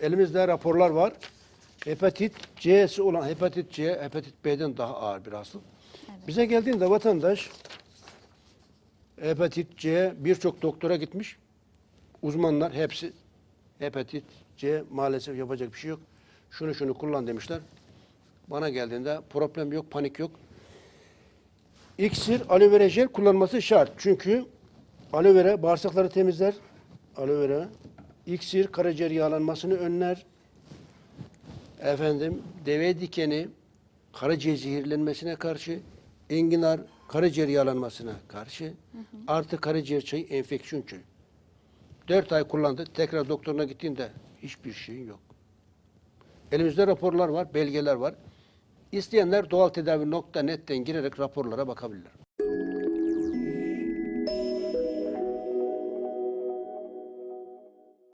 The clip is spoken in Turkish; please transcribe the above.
Elimizde raporlar var. Hepatit C'si olan hepatit C, hepatit B'den daha ağır bir hastalık. Bize geldiğinde vatandaş hepatit C birçok doktora gitmiş. Uzmanlar hepsi hepatit C maalesef yapacak bir şey yok. Şunu şunu kullan demişler. Bana geldiğinde problem yok, panik yok. İksir, aloe vera jel kullanması şart. Çünkü aloe vera bağırsakları temizler. Aloe vera. İksir karaciğer yağlanmasını önler. Efendim deve dikeni karaciğer zehirlenmesine karşı, enginar karaciğer yağlanmasına karşı, artı karaciğer çayı enfeksiyon çayı. Dört ay kullandı. Tekrar doktoruna gittiğinde hiçbir şeyin yok. Elimizde raporlar var, belgeler var. İsteyenler doğaltedavi.net'ten girerek raporlara bakabilirler.